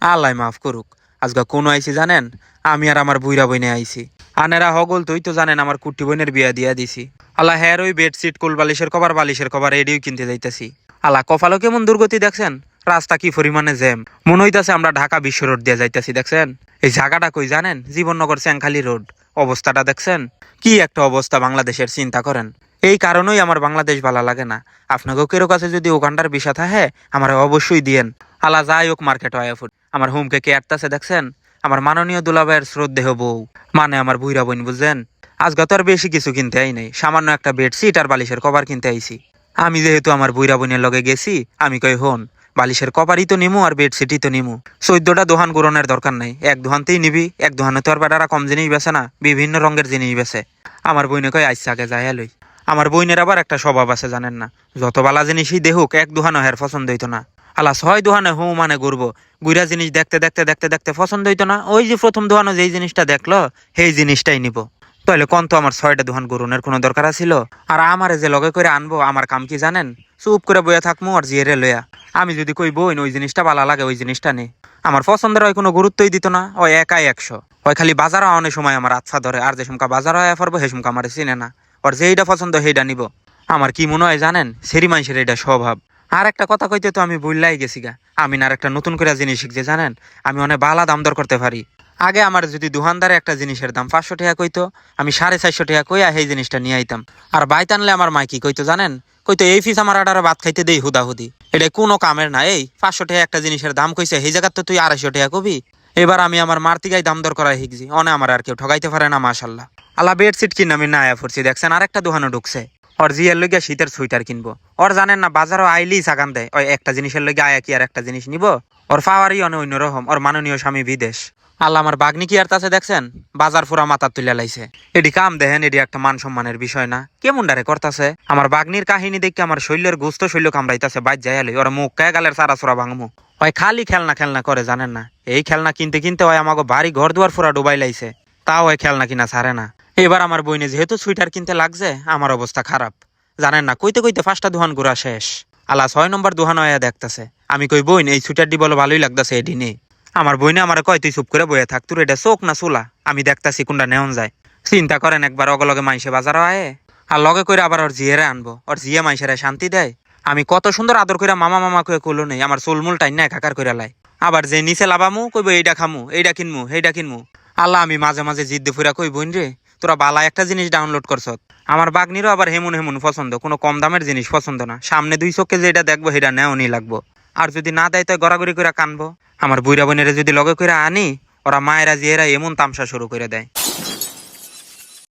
আল্লাহ মাফ করুক। আজকে কোন আইছি জানেন? আমি আর আমার বুইরা বইনে আইছি। আনেরা হগল, তুই তো জানেন আমার কুটি বোনের বিয়া দিয়া দিছি। আল্লাহ হ্যার ওই বেডশিট, কোল বালিশের কভার বালিশের কভার এডিও কিনতে যাইতেছি। আল্লাহ কপালও কেমন দুর্গতি দেখছেন? রাস্তা কি পরিমাণে জ্যাম। মনে হইতাছে আমরা ঢাকা বিশ্ব রোড দিয়ে যাইতাছি, দেখছেন? এই জায়গাটা কই জানেন? জীবননগর চ্যাংখালি রোড। অবস্থাটা দেখছেন? কি একটা অবস্থা বাংলাদেশের, চিন্তা করেন। এই কারণেই আমার বাংলাদেশ ভালো লাগে না। আপনাকেও কেরো কাছে যদি ওখানটার বিষা থাকে, আমার অবশ্যই দিয়েন। আলা যাই হোক মার্কেট হয় আমার হুমকে কে আটতাছে দেখছেন? আমার মাননীয় দুলাভাইয়ের শ্রদ্ধেহ বউ। মানে আমার বুইরা বোন বুঝলেন আজকে তো আর বেশি কিছু কিনতে আই নাই। সামান্য একটা বেডশিট আর বালিশের কভার কিনতে আইছি। আমি যেহেতু আমার বুইরা বোনের লগে গেছি, আমি কই হন, বালিশের কভারই তো নিমু আর বেডশিটই তো নিমু। চোদ্দটা দোহান গুরনের দরকার নাই। এক দোহানতেই নিবি, এক দোহানে তো আর বেটারা কম জিনিস বেছে না, বিভিন্ন রঙের জিনিস বেছে। আমার বইনে কই আইসা আগে যাই লই। আমার বইনের আবার একটা স্বভাব আছে জানেন না? যত বালা জিনিসই দেখুক, এক দোহানো হের পছন্দ হইতো না। আলা ছয় দোহানে হু মানে ঘুরবো। গুইরা জিনিস দেখতে দেখতে দেখতে দেখতে পছন্দ হইতো না। ওই যে প্রথম দোহানো যেই জিনিসটা দেখল, সেই জিনিসটাই নিব। তাহলে কোন তো আমার ছয়টা দোহান গরুনের কোনো দরকার ছিল আর আমারে যে লগে করে আনব, আমার কাম কি জানেন? চুপ করে বইয়া থাকমু আর জিয়েরে লইয়া। আমি যদি কই বই ওই জিনিসটা ভালো লাগে, ওই জিনিসটা নেই আমার পছন্দের হয় কোনো গুরুত্বই দিত না, ওই একাই একশো। ওই খালি বাজার অনেক সময় আমার আচ্ছা ধরে, আর যে সুমকা বাজার হয় পারব হে সুমকা আমার চিনে না। ওর যেইটা পছন্দ সেইটা নিব। আমার কি মনে হয় জানেন? সেরি মানুষের এটা স্বভাব। আর একটা কথা কইতে তো আমি বললাই গেছি গা। আমি না একটা নতুন করে জিনিস শিখছে, জানেন? আমি অনেক বালা দাম দর করতে পারি। আগে আমার যদি দোকানদারে একটা জিনিসের দাম পাঁচশো টাকা কইতো, আমি সাড়ে চারশো টাকা কইয়া সেই জিনিসটা নিয়ে আইতাম। আর বাইত আনলে আমার মাই কি কইতো জানেন? কইতো, এই ফিস আমার আডারে ভাত খাইতে দেই হুদা হুদি এটা কোনো কামের না, এই পাঁচশো টাকা একটা জিনিসের দাম কইছে, সেই জায়গার তো তুই আড়াইশো টাকা কবি। এবার আমি আমার মার্তিগাই দাম দর করা শিখছি। অনে আমার আর কেউ ঠগাইতে পারে না, মাশাল্লাহ। আল্লাহ বেডশিট কিনে আমি, না আয়া পড়ছি দেখছেন, আরেকটা দোকানে ঢুকছে। ওর জিয়ার লইগা শীতের সোয়েটার কিনবো। ওর জানেন না, বাজারও আইলেই সাগান দেয়। ওই একটা জিনিসের লইগা আয়া কি আর একটা জিনিস নিব? ওর পাওয়ারই অনে অন্যরকম। ওর মাননীয় স্বামী বিদেশ। আল্লাহ আমার বাগনি কি আর তাছে দেখছেন? বাজার ফুরা মাথা তুলে লাইছে। এডি কাম দেখেন, এডি একটা মান সম্মানের বিষয় না। কেমন ডারে করতাছে? আমার বাগনির কাহিনী দেখে আমার শৈলের গুস্ত শৈল কামড়াইতাছে, বাইর যাই আলি ওর মুখ কে গালের সারা সুরা ভাঙমু। ওই খালি খেলনা খেলনা করে, জানেন না? এই খেলনা কিনতে কিনতে ওই আমাকে বাড়ি ঘর দুয়ার ফুরা ডুবাই লাইছে। তাও ওই খেলনা কিনা ছাড়ে না। এবার আমার বইনে যেহেতু সুইটার কিনতে লাগছে, আমার অবস্থা খারাপ। জানেন না, কইতে কইতে পাঁচটা দোহান ঘুরা শেষ। আলা ছয় নম্বর দোহান হয়ে দেখতাছে। আমি কই, বইন, এই সুইটারটি বলো, ভালোই লাগতাছে এডি নেই আমার বইনে আমার কয়, তুই চুপ করে বয়ে থাক, তোর এটা চোখ না চুলা? আমি দেখতাছি কোনটা নেওন যায়। চিন্তা করেন একবার অগলগে মাইসে বাজারও আয়ে। আর লগে করে আবার ওর জিয়েরে আনব। ওর জিয়ে মাইসেরা শান্তি দেয়। আমি কত সুন্দর আদর করে মামা মামা কয়ে কইলো নেই, আমার চুলমুল টাইন না একাকার করে লাই। আবার যে নিচে লাভামু কইব এইটা খামু এইটা কিনমু এইটা কিনমু। আল্লাহ, আমি মাঝে মাঝে জিদ্দে ফুরা কই বোন রে তোরা বালা একটা জিনিস ডাউনলোড করছ। আমার বাগনিরও আবার হেমুন হেমুন পছন্দ, কোনো কম দামের জিনিস পছন্দ না। সামনে দুই চোখে যেটা দেখব, সেটা নেওনি লাগবো। আর যদি না দেয়, তো গড়াগড়ি করে কানবো। আমার বুড়া বোনেরা যদি লগে করে আনি, ওরা মায়েরা, জিয়েরা এমন তামসা শুরু করে দেয়।